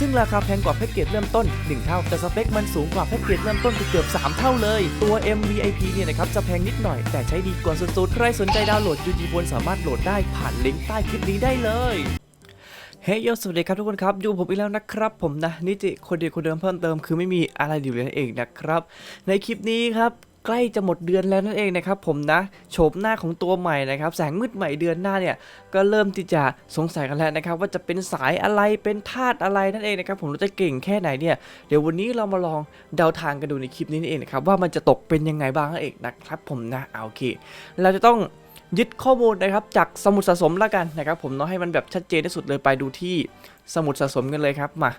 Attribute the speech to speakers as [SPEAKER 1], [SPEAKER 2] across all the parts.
[SPEAKER 1] ซึ่งราคาแพงกว่าแพ็กเกจเริ่มต้น 1 เท่า แต่สเปคมันสูงกว่าแพ็กเกจเริ่มต้นเกือบ3 เท่าเลย ตัว MVIP เนี่ยนะครับจะแพงนิดหน่อย แต่ใช้ดีกว่าสุดๆ ใครสนใจดาวน์โหลด UG Phone สามารถโหลดได้ผ่านลิงก์ใต้คลิปนี้ได้เลยเฮ้ยสวัสดีครับทุกคนครับ อยู่ผมอีกแล้วนะครับ ผมนะนิจิคนเดียวคนเดิมเพิ่มเติมคือไม่มีอะไรอยู่เลยนั่นเองนะครับ ในคลิปนี้ครับ ใกล้จะหมดเดือนแล้วนั่นเองนะครับผมนะโฉมหน้าของตัวใหม่นะครับแสงมืดใหม่เดือนหน้าเนี่ยก็เริ่มที่จะสงสัยกันแล้วนะครับว่าจะเป็นสายอะไรเป็นธาตุอะไรนั่นเองนะครับผมเราจะเก่งแค่ไหนเนี่ยเดี๋ยววันนี้เรามาลองเดาทางกันดูในคลิปนี้นี่เองนะครับว่ามันจะตกเป็นยังไงบ้างนั่นเองนะครับผมนะเอาโอเค เราจะต้องยึดข้อมูลนะครับจากสมุดสะสมแล้วกันนะครับผมเนาะให้มันแบบชัดเจนที่สุดเลยไปดูที่สมุดสะสมกันเลยครับมา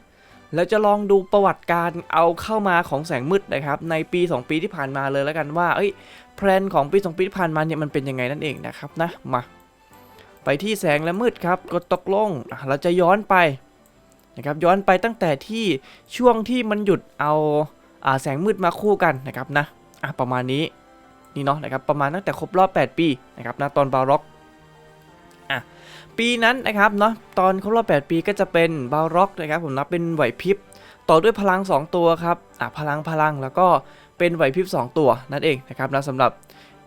[SPEAKER 1] แล้วจะลองดูประวัติการเอาเข้ามาของแสงมืดนะครับในปี 2 ปีที่ผ่านมาเลยแล้วกันว่าเอ้ยแพลนของปี 2 ปีที่ผ่านมาเนี่ยมันเป็นยังไงนั่นเองนะครับนะมาไปที่แสงและมืดครับกดตกลงเราจะย้อนไปนะครับย้อนไปตั้งแต่ที่ช่วงที่มันหยุดเอาอ่าแสงมืดมาคู่กันนะครับนะอะประมาณนี้นี่เนาะนะครับประมาณตั้งแต่ครบรอบ 8 ปีนะครับนะตอนบาร็อก อะปีนั้นนะครับเนาะตอนครบรอบ8ปีก็จะเป็นบาร็อกนะครับผมนับเป็นไหวพริบต่อด้วยพลัง 2 ตัวครับอะพลังพลังแล้วก็เป็นไหวพริบ2 ตัวนั่นเองนะครับนะสำหรับ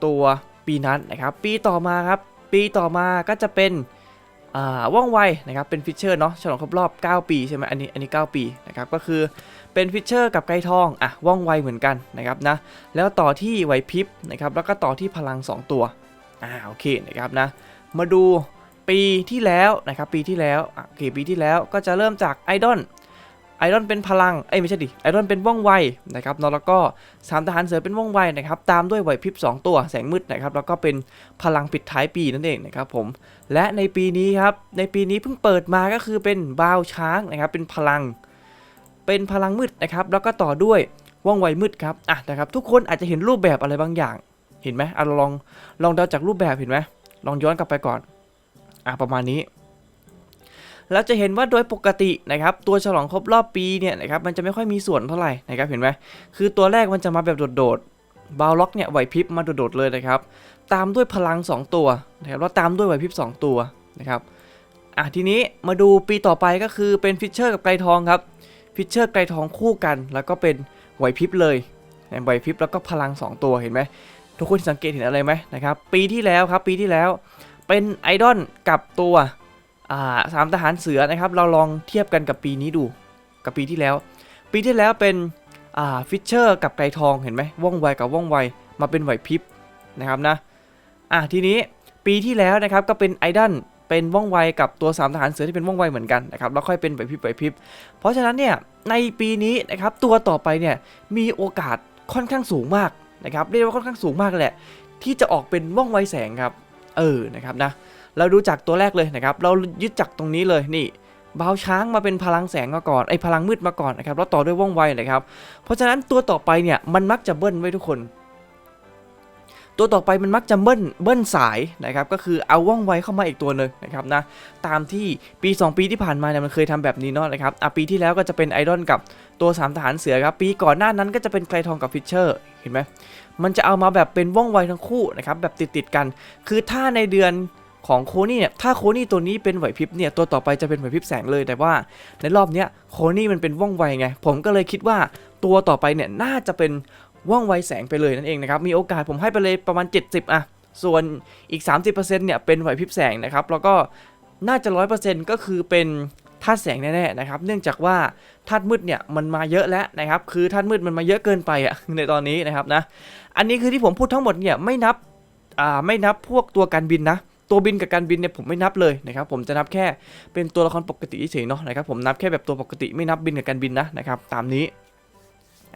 [SPEAKER 1] ตัวปีนั้นนะครับ ปีต่อมาครับปีต่อมาก็จะเป็นอ่าว่องไวนะครับเป็นฟิชเชอร์เนาะฉลองครบรอบ 9 ปีใช่ไหมอันนี้อันนี้ 9 ปีนะครับก็คือเป็นฟิชเชอร์กับไกรทองอะว่องไวเหมือนกันนะครับนะแล้วต่อที่ไหวพริบนะครับแล้วก็ต่อที่พลัง 2 ตัวอ่าโอเคนะครับนะมาดู ปีที่แล้วนะครับปีที่แล้วโอเคปีที่แล้วก็จะเริ่มจากไอดอลไอดอลเป็นพลัง เอ้ยไม่ใช่ดิ ไอดอลเป็นว่องไวนะครับแล้วก็สามทหารเสือเป็นว่องไวนะครับ ตามด้วยไหวพริบ2 ตัวแสงมืดนะครับ แล้วก็เป็นพลังปิดท้ายปีนั่นเองนะครับผม และในปีนี้ครับ ในปีนี้เพิ่งเปิดมาก็คือเป็นบาวช้างนะครับ เป็นพลัง เป็นพลังมืดนะครับ แล้วก็ต่อด้วยว่องไวมืดครับ อะนะครับ ทุกคนอาจจะเห็นรูปแบบอะไรบางอย่าง เห็นไหมอะเราลอง ลองเดาจากรูปแบบเห็นไหมลองย้อนกลับไปก่อน อะประมาณนี้เราจะเห็นว่าโดยปกตินะครับตัวฉลองครบรอบปีเนี่ยนะครับมันจะไม่ค่อยมีส่วนเท่าไหร่นะครับเห็นไหมคือตัวแรกมันจะมาแบบโดดๆบาวล็อกเนี่ยไหวพริบมาโดดๆเลยนะครับตามด้วยพลัง 2 ตัวนะครับแล้วตามด้วยไหวพริบ 2 ตัวนะครับอะทีนี้มาดูปีต่อไปก็คือเป็นฟิชเชอร์กับไกรทองครับฟิชเชอร์ไกรทองคู่กัน แล้วก็เป็นไหวพริบเลยไหวพริบแล้วก็พลัง 2 ตัวเห็นไหมทุกคนสังเกตเห็นอะไรไหมนะครับปีที่แล้วครับปีที่แล้ว เป็นไอดอลกับตัวสามทหารเสือนะครับ เราลองเทียบกันกับปีนี้ดูกับปีที่แล้ว ปีที่แล้วเป็นฟิชเชอร์กับไกรทองเห็นไหมว่องไวกับว่องไวมาเป็นไหวพริบนะครับนะอะทีนี้ปีที่แล้วนะครับก็เป็นไอดอลเป็นว่องไวกับตัวสามทหารเสือที่เป็นว่องไวเหมือนกันนะครับแล้วค่อยเป็นไหวพริบไหวพริบ เพราะฉะนั้นเนี่ยในปีนี้นะครับตัวต่อไปเนี่ยมีโอกาสค่อนข้างสูงมากนะครับเรียกว่าค่อนข้างสูงมากแหละที่จะออกเป็นว่องไวแสงครับ เออนะครับนะเราดูจากตัวแรกเลยนะครับ เรายึดจากตรงนี้เลยนี่บาวช้างมาเป็นพลังแสงมาก่อนไอ้พลังมืดมาก่อนนะครับแล้วต่อด้วยว่องไวนะครับ เพราะฉะนั้นตัวต่อไปเนี่ยมันมักจะเบิ้ลไว้ทุกคน ตัวต่อไปมันมักจะเบิ้ลเบิ้ลสายนะครับก็คือเอาว่องไวเข้ามาอีกตัวหนึ่งนะครับนะตามที่ปี 2 ปีที่ผ่านมาเนี่ยมันเคยทำแบบนี้เนาะนะครับอะปีที่แล้วก็จะเป็นไอดอลกับตัว3ทหารเสือครับปีก่อนหน้านั้นก็จะเป็นไกรทองกับฟิชเชอร์เห็นไหมมันจะเอามาแบบเป็นว่องไวทั้งคู่นะครับแบบติดติดๆกัน คือถ้าในเดือนของโคนี่เนี่ยถ้าโคนี่ตัวนี้เป็นไหวพริบเนี่ยตัวต่อไปจะเป็นไหวพริบแสงเลยแต่ว่าในรอบเนี้ยโคนี่มันเป็นว่องไวไง ผมก็เลยคิดว่าตัวต่อไปเนี่ยน่าจะเป็น ว่องไวแสงไปเลยนั่นเองนะครับมีโอกาสผมให้ไปเลยประมาณ 70อะส่วนอีก 30%เนี่ยเป็นไหวพริบแสงนะครับแล้วก็น่าจะร้อยเปอร์เซ็นต์ก็คือเป็นธาตุแสงแน่ๆนะครับ เนื่องจากว่าธาตุมืดเนี่ยมันมาเยอะแล้วนะครับ คือธาตุมืดมันมาเยอะเกินไปอะในตอนนี้นะครับนะ อันนี้คือที่ผมพูดทั้งหมดเนี่ยไม่นับอ่าไม่นับพวกตัวการบินนะ ตัวบินกับการบินเนี่ยผมไม่นับเลยนะครับ ผมจะนับแค่เป็นตัวละครปกติเฉยๆเนาะนะครับ ผมนับแค่แบบตัวปกติไม่นับบินกับการบินนะนะครับ ตามนี้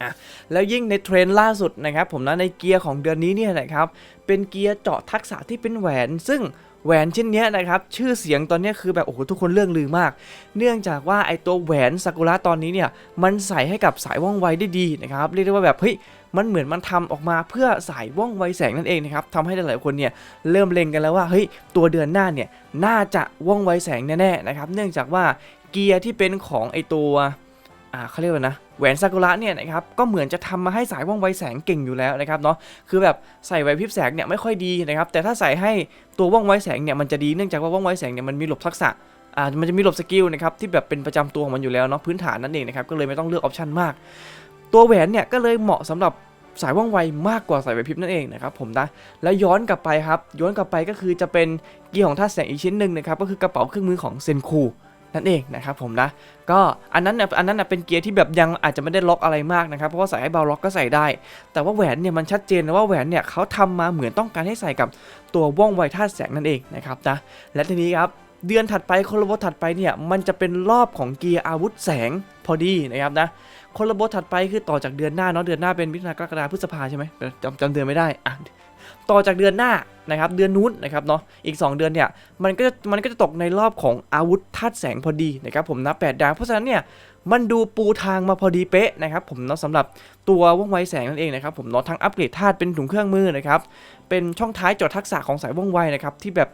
[SPEAKER 1] อะแล้วยิ่งในเทรนด์ล่าสุดนะครับผมนะในเกียร์ของเดือนนี้เนี่ยนะครับเป็นเกียร์เจาะทักษะที่เป็นแหวน ซึ่งแหวนชิ้นนี้นะครับชื่อเสียงตอนนี้คือแบบโอ้โหทุกคนเรื่องลือมาก เนื่องจากว่าไอตัวแหวนซากุระตอนนี้เนี่ยมันใส่ให้กับสายว่องไวได้ดีนะครับเรียกได้ว่าแบบเฮ้ยมันเหมือนมันทำออกมาเพื่อสายว่องไวแสงนั่นเองนะครับทำให้หลายๆคนเนี่ยเริ่มเล็งกันแล้วว่าเฮ้ยตัวเดือนหน้าเนี่ยน่าจะว่องไวแสงแน่ๆนะครับเนื่องจากว่าเกียร์ที่เป็นของไอตัว อ่าเขาเรียกว่านะแหวนซากุระเนี่ยนะครับก็เหมือนจะทำมาให้สายว่องไวแสงเก่งอยู่แล้วนะครับเนาะคือแบบใส่ไวพริบแสงเนี่ยไม่ค่อยดีนะครับแต่ถ้าใส่ให้ตัวว่องไวแสงเนี่ยมันจะดีเนื่องจากว่าว่องไวแสงเนี่ยมันมีหลบทักษะอ่ามันจะมีหลบสกิลนะครับที่แบบเป็นประจำตัวของมันอยู่แล้วเนาะพื้นฐานนั่นเองนะครับก็เลยไม่ต้องเลือกออปชันมาก ตัวแหวนเนี่ยก็เลยเหมาะสำหรับสายว่องไวมากกว่าสายไวพริบนั่นเองนะครับผมนะแล้วย้อนกลับไปครับย้อนกลับไปก็คือจะเป็นเกียร์ของธาตุแสงอีกชิ้นหนึ่งนะครับก็คือกระเป๋าเครื่องมือของเซนคู นั่นเองนะครับผมนะก็อันนั้นอันนั้นเป็นเกียร์ที่แบบยังอาจจะไม่ได้ล็อกอะไรมากนะครับเพราะว่าใส่ให้เบาล็อกก็ใส่ได้ แต่ว่าแหวนเนี่ยมันชัดเจนนะว่าแหวนเนี่ยเขาทำมาเหมือนต้องการให้ใส่กับตัวว่องไวธาแสงนั่นเองนะครับนะและทีนี้ครับเดือนถัดไปคนละบถัดไปเนี่ยมันจะเป็นรอบของเกียร์อาวุธแสงพอดีนะครับนะคนละบถัดไปคือต่อจากเดือนหน้าเนาะเดือนหน้าเป็นมิถุนากรกฎาพฤษภาใช่ไหมจำจำเดือนไม่ได้อะ ต่อจากเดือนหน้านะครับเดือนนู้นนะครับเนาะอีก 2 เดือนเนี่ยมันก็จะมันก็จะตกในรอบของอาวุธธาตุแสงพอดีนะครับผมนะแปดดาวเพราะฉะนั้นเนี่ยมันดูปูทางมาพอดีเป๊ะนะครับผมเนาะสำหรับตัวว่องไวแสงนั่นเองนะครับผมเนาะทั้งอัปเกรดธาตุเป็นถุงเครื่องมือนะครับเป็นช่องท้ายจดทักษะของสายว่องไวนะครับที่แบบ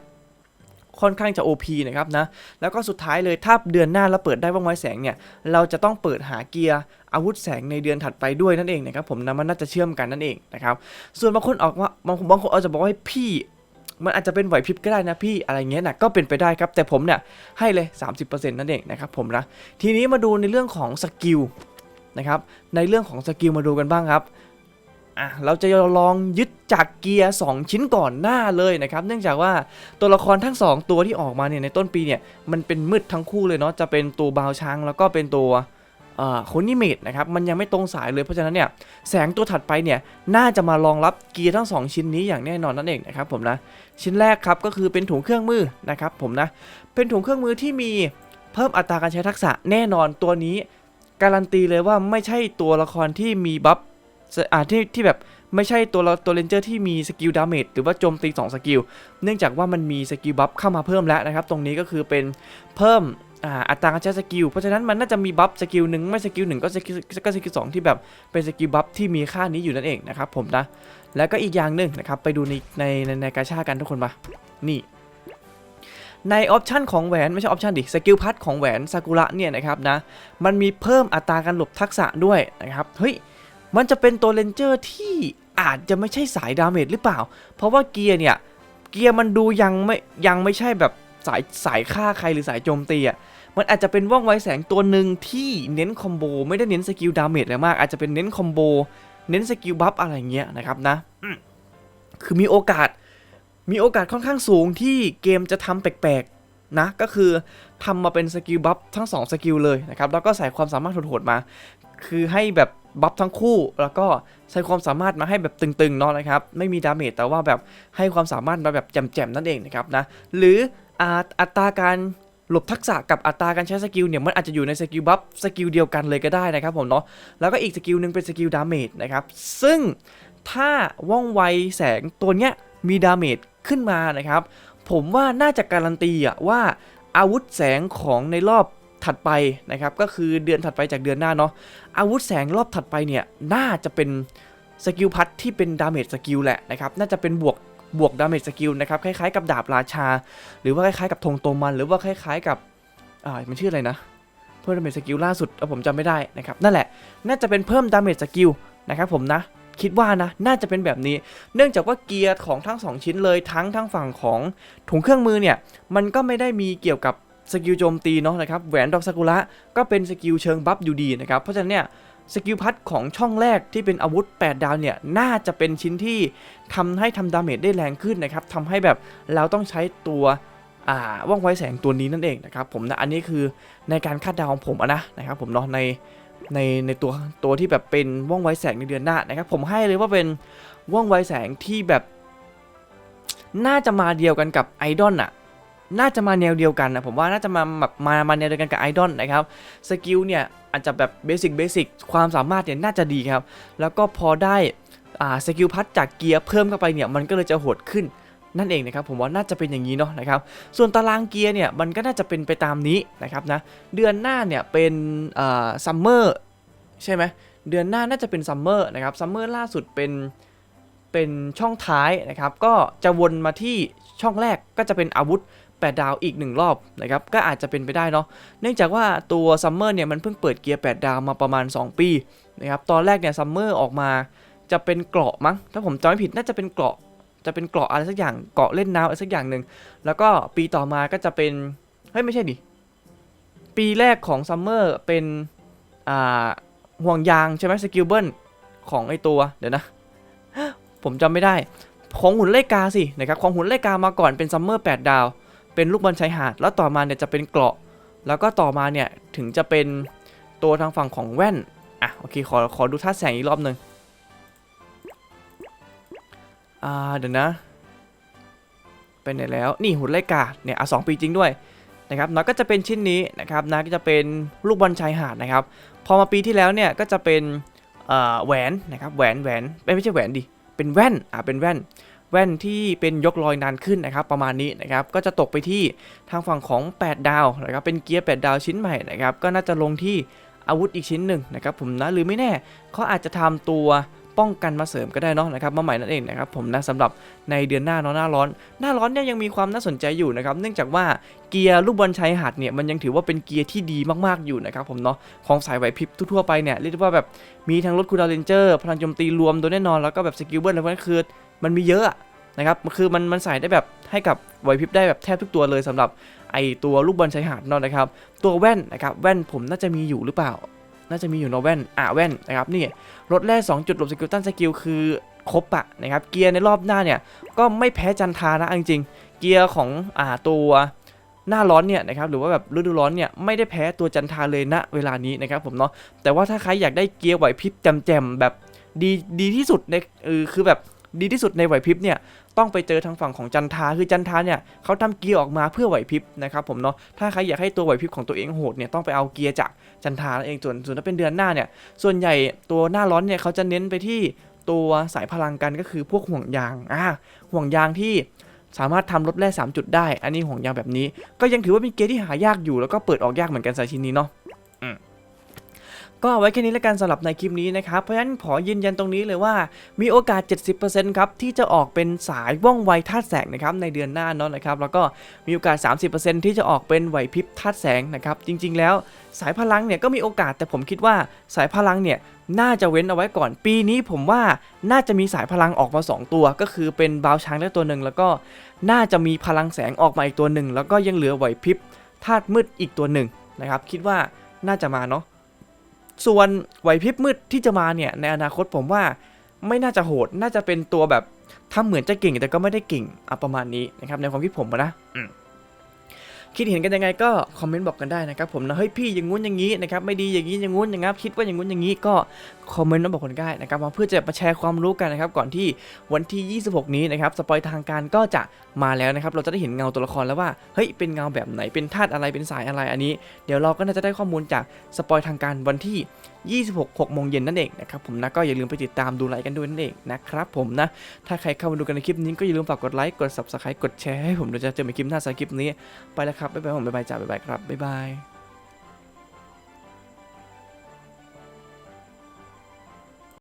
[SPEAKER 1] ค่อนข้างจะ OP นะครับนะ แล้วก็สุดท้ายเลยถ้าเดือนหน้าเราเปิดได้ว่องไวแสงเนี่ย เราจะต้องเปิดหาเกียร์อาวุธแสงในเดือนถัดไปด้วยนั่นเองนะครับผมนะมันน่าจะเชื่อมกันนั่นเองนะครับ ส่วนบางคนออกว่าบางบางคนอาจจะบอกว่าพี่มันอาจจะเป็นไหวพริบก็ได้นะพี่อะไรเงี้ยนะก็เป็นไปได้ครับ แต่ผมเนี่ยให้เลย 30%นั่นเองนะครับผมนะ ทีนี้มาดูในเรื่องของสกิลนะครับในเรื่องของสกิลมาดูกันบ้างครับ อะเราจะลองยึดจากเกียร์ 2 ชิ้นก่อนหน้าเลยนะครับ เนื่องจากว่าตัวละครทั้ง 2 ตัวที่ออกมาเนี่ยในต้นปีเนี่ยมันเป็นมืดทั้งคู่เลยเนาะจะเป็นตัวบาวช้างแล้วก็เป็นตัวโคนิเมดนะครับมันยังไม่ตรงสายเลยเพราะฉะนั้นเนี่ยแสงตัวถัดไปเนี่ยน่าจะมารองรับเกียร์ทั้ง 2 ชิ้นนี้อย่างแน่นอนนั่นเองนะครับผมนะชิ้นแรกครับก็คือเป็นถุงเครื่องมือนะครับผมนะเป็นถุงเครื่องมือที่มีเพิ่มอัตราการใช้ทักษะแน่นอนตัวนี้ การันตีเลยว่าไม่ใช่ตัวละครที่มีบัฟ อ่าที่ที่แบบไม่ใช่ตัวตัวเลนเจอร์ที่มีสกิลดาเมจหรือว่าโจมตี2สกิล เนื่องจากว่ามันมีสกิลบัฟเข้ามาเพิ่มแล้วนะครับ ตรงนี้ก็คือเป็นเพิ่มอ่าอัตราการใช้สกิล เพราะฉะนั้นมันน่าจะมีบัฟสกิลหนึ่งไม่สกิลหนึ่งก็สกิลก็สกิลสองที่แบบเป็นสกิลบัฟที่มีค่านี้อยู่นั่นเองนะครับผมนะ แล้วก็อีกอย่างหนึ่งนะครับไปดูในในในในกาชากันทุกคนมานี่ในออปชันของแหวนไม่ใช่ออปชันดิสกิลพัทของแหวนซากุระเนี่ยนะครับนะมันมีเพิ่มอัตราการหลบทักษะด้วยนะครับเฮ้ย มันจะเป็นตัวเลนเจอร์ที่อาจจะไม่ใช่สายดาเมจหรือเปล่า เพราะว่าเกียร์เนี่ย เกียร์มันดูยังไม่ยังไม่ใช่แบบสายสายฆ่าใครหรือสายโจมตีอะ มันอาจจะเป็นว่องไวแสงตัวหนึ่งที่เน้นคอมโบไม่ได้เน้นสกิลดาเมจอะไรมาก อาจจะเป็นเน้นคอมโบเน้นสกิลบัฟอะไรเงี้ยนะครับนะ คือมีโอกาสมีโอกาสค่อนข้างสูงที่เกมจะทำแปลกๆนะ ก็คือทำมาเป็นสกิลบัฟทั้งสองสกิลเลยนะครับ แล้วก็ใส่ความสามารถโหดๆมา คือให้แบบบัฟทั้งคู่ แล้วก็ใช้ความสามารถมาให้แบบตึงๆเนาะนะครับ ไม่มีดาเมจแต่ว่าแบบให้ความสามารถมาแบบแจ่มๆนั่นเองนะครับนะ หรืออาอัตราการหลบทักษะกับอัตราการใช้สกิลเนี่ยมันอาจจะอยู่ในสกิลบัฟสกิลเดียวกันเลยก็ได้นะครับผมเนาะแล้วก็อีกสกิลหนึ่งเป็นสกิลดาเมจนะครับซึ่งถ้าว่องไวแสงตัวเนี้ยมีดาเมจขึ้นมานะครับ ผมว่าน่าจะการันตีอะว่าอาวุธแสงของในรอบ ถัดไปนะครับก็คือเดือนถัดไปจากเดือนหน้าเนาะอาวุธแสงรอบถัดไปเนี่ยน่าจะเป็นสกิลพัทที่เป็นดาเมจสกิลแหละนะครับน่าจะเป็นบวกบวกดาเมจสกิลนะครับคล้ายๆกับดาบราชา หรือว่าคล้ายๆกับธงโตมันหรือว่าคล้ายๆกับอ่ามันชื่ออะไรนะ เพิ่มดาเมจสกิลล่าสุดผมจำไม่ได้นะครับนั่นแหละน่าจะเป็นเพิ่มดาเมจสกิลนะครับผมนะคิดว่านะน่าจะเป็นแบบนี้ เนื่องจากว่าเกียร์ของทั้ง 2 ชิ้นเลยทั้งทั้งฝั่งของถุงเครื่องมือเนี่ยมันก็ไม่ได้มีเกี่ยวกับ สกิลโจมตีเนาะนะครับแหวนดอกซากุระก็เป็นสกิลเชิงบัฟอยู่ดีนะครับเพราะฉะนั้นเนี่ยสกิลพัดของช่องแรกที่เป็นอาวุธ 8 ดาวเนี่ย น่าจะเป็นชิ้นที่ทำให้ทำดาเมจได้แรงขึ้นนะครับทำให้แบบเราต้องใช้ตัวอ่าว่องไวแสงตัวนี้นั่นเองนะครับผมนะอันนี้คือในการคาดเดาของผมนะนะครับผมเนาะในในในตัวตัวที่แบบเป็นว่องไวแสงในเดือนหน้านะครับผมให้เลยว่าเป็นว่องไวแสงที่แบบ น่าจะมาเดียวกันกับไอดอลน่ะ น่าจะมาแนวเดียวกันนะผมว่าน่าจะมาแบบมามาแนวเดียวกันกับไอดอลนะครับสกิลเนี่ยอาจจะแบบเบสิกเบสิกความสามารถเนี่ยน่าจะดีครับ แล้วก็พอได้อ่าสกิลพัดจากเกียร์เพิ่มเข้าไปเนี่ยมันก็เลยจะโหดขึ้นนั่นเองนะครับผมว่าน่าจะเป็นอย่างนี้เนาะนะครับส่วนตารางเกียร์เนี่ยมันก็น่าจะเป็นไปตามนี้นะครับนะเดือนหน้าเนี่ยเป็นซัมเมอร์ใช่ไหมเดือนหน้าน่าจะเป็นซัมเมอร์นะครับซัมเมอร์ล่าสุดเป็นเป็นช่องท้ายนะครับก็จะวนมาที่ช่องแรกก็จะเป็นอาวุธ 8 ดาวอีก 1 รอบนะครับก็อาจจะเป็นไปได้เนาะเนื่องจากว่าตัวซัมเมอร์เนี่ยมันเพิ่งเปิดเกียร์ 8 ดาวมาประมาณ 2 ปีนะครับตอนแรกเนี่ยซัมเมอร์ออกมาจะเป็นเกราะมั้งถ้าผมจำไม่ผิดน่าจะเป็นเกราะจะเป็นเกราะอะไรสักอย่างเกราะเล่นน้ำอะไรสักอย่างหนึ่งแล้วก็ปีต่อมาก็จะเป็นเฮ้ยไม่ใช่ดิปีแรกของซัมเมอร์เป็นอ่าห่วงยางใช่ไหมสกิลเบิลของไอตัวเดี๋ยวนะ ผมจำไม่ได้ ของหุ่นเลกาสินะครับของหุ่นเลกามาก่อนเป็นซัมเมอร์8ดาว เป็นลูกบอลชายหาด แล้วต่อมาเนี่ยจะเป็นเกราะ แล้วก็ต่อมาเนี่ยถึงจะเป็นตัวทางฝั่งของแว่น อะโอเคขอขอดูท่าแสงอีกรอบหนึ่งอ่าเดี๋ยวนะเป็นไหนแล้วนี่หุ่นไล่กาเนี่ยอะสองปีจริงด้วยนะครับน้อยก็จะเป็นชิ้นนี้นะครับนะก็จะเป็นลูกบอลชายหาดนะครับ พอมาปีที่แล้วเนี่ยก็จะเป็นแหวนนะครับแหวนแหวนไม่ไม่ใช่แหวนดิเป็นแว่นอะเป็นแว่น แว่นที่เป็นยกลอยนานขึ้นนะครับประมาณนี้นะครับก็จะตกไปที่ทางฝั่งของ 8 ดาวนะครับเป็นเกียร์ 8 ดาวชิ้นใหม่นะครับก็น่าจะลงที่อาวุธอีกชิ้นหนึ่งนะครับผมนะหรือไม่แน่เขาอาจจะทำตัวป้องกันมาเสริมก็ได้เนาะนะครับมาใหม่นั่นเองนะครับผมนะสำหรับในเดือนหน้าเนาะหน้าร้อน หน้าร้อนเนี่ยยังมีความน่าสนใจอยู่นะครับเนื่องจากว่าเกียร์ลูกบอลชายหาดเนี่ยมันยังถือว่าเป็นเกียร์ที่ดีมากๆอยู่นะครับผมเนาะของสายไหวพริบทั่วไปเนี่ยเรียกได้ว่าแบบมีทั้งรถคูดาเลนเจอร์พลังโจมตีรวมโดยแน่นอนแล้วก็แบบสกิลเบิร์อะไรพวกนั้นคือ มันมีเยอะนะครับคือมันมันใส่ได้แบบให้กับไหวพริบได้แบบแทบทุกตัวเลยสำหรับไอตัวลูกบอลชายหาดนอนนะครับ ตัวแว่นนะครับแว่นผมน่าจะมีอยู่หรือเปล่า น่าจะมีอยู่นอแว่นอะแว่นนะครับนี่รถแรก2จุดหลบสกิลตันสกิลคือครบอะนะครับเกียร์ในรอบหน้าเนี่ยก็ไม่แพ้จันทานะจริงเกียร์ของอ่าตัวหน้าร้อนเนี่ยนะครับหรือว่าแบบฤดูร้อนเนี่ยไม่ได้แพ้ตัวจันทาเลยณเวลานี้นะครับผมเนาะแต่ว่าถ้าใครอยากได้เกียร์ไหวพริบแจ่มๆแบบดีดีที่สุดในคือแบบ ดีที่สุดในไหวพริบเนี่ยต้องไปเจอทางฝั่งของจันทาคือจันทาเนี่ยเขาทำเกียร์ออกมาเพื่อไหวพริบนะครับผมเนาะถ้าใครอยากให้ตัวไหวพริบของตัวเองโหดเนี่ยต้องไปเอาเกียร์จากจันทาเองส่วนส่วนถ้าเป็นเดือนหน้าเนี่ยส่วนใหญ่ตัวหน้าร้อนเนี่ยเขาจะเน้นไปที่ตัวสายพลังกันก็คือพวกห่วงยางอ่าห่วงยางที่สามารถทำรถแร่3จุดได้ อันนี้ห่วงยางแบบนี้ ก็ยังถือว่าเป็นเกียร์ที่หายากอยู่แล้วก็เปิดออกยากเหมือนกันสายชิ้นนี้เนาะ ก็เอาไว้แค่นี้แล้วกันสำหรับในคลิปนี้นะครับ เพราะฉะนั้นขอยืนยันตรงนี้เลยว่ามีโอกาส 70%ครับที่จะออกเป็นสายว่องไวธาตุแสงนะครับในเดือนหน้าเนาะนะครับ แล้วก็มีโอกาส 30%ที่จะออกเป็นไหวพริบธาตุแสงนะครับ จริง ๆ แล้วสายพลังเนี่ยก็มีโอกาสแต่ผมคิดว่าสายพลังเนี่ยน่าจะเว้นเอาไว้ก่อนปีนี้ผมว่าน่าจะมีสายพลังออกมา 2 ตัว ก็คือเป็นบาวช้างได้ตัวหนึ่งแล้วก็น่าจะมีพลังแสงออกมาอีกตัวหนึ่งแล้วก็ยังเหลือไหวพริบธาตุมืดอีกตัวหนึ่งนะครับ คิดว่าน่าจะมาเนาะ ส่วนไหวพริบมืดที่จะมาเนี่ยในอนาคตผมว่าไม่น่าจะโหดน่าจะเป็นตัวแบบทำเหมือนจะเก่งแต่ก็ไม่ได้เก่งอะประมาณนี้นะครับในความคิดผมอะนะอืมคิดเห็นกันยังไงก็คอมเมนต์บอกกันได้นะครับผมนะเฮ้ยพี่อย่างงู้นอย่างนี้นะครับไม่ดีอย่างนี้อย่างงู้นอย่างงับคิดว่าอย่างงู้นอย่างนี้ก็ คอมเมนต์มาบอกกันได้นะครับมาเพื่อจะมาแชร์ความรู้กันนะครับก่อนที่วันที่ 26 นี้นะครับสปอยทางการก็จะมาแล้วนะครับเราจะได้เห็นเงาตัวละครแล้วว่าเฮ้ยเป็นเงาแบบไหนเป็นธาตุอะไรเป็นสายอะไรอันนี้ เดี๋ยวเราก็น่าจะได้ข้อมูลจากสปอยทางการวันที่ 26 6โมงเย็นนั่นเองนะครับผมนะก็อย่าลืมไปติดตามดูไลค์กันด้วยนั่นเองนะครับผมนะถ้าใครเข้ามาดูกันในคลิปนี้ก็อย่าลืมฝากกดไลค์กด subscribe กดแชร์ให้ผมเดี๋ยวจะเจอในคลิปหน้าสำหรับคลิปนี้ไปแล้วครับบ๊ายบายผมบ๊ายบายจ้าบ๊ายบายครับบ๊ายบาย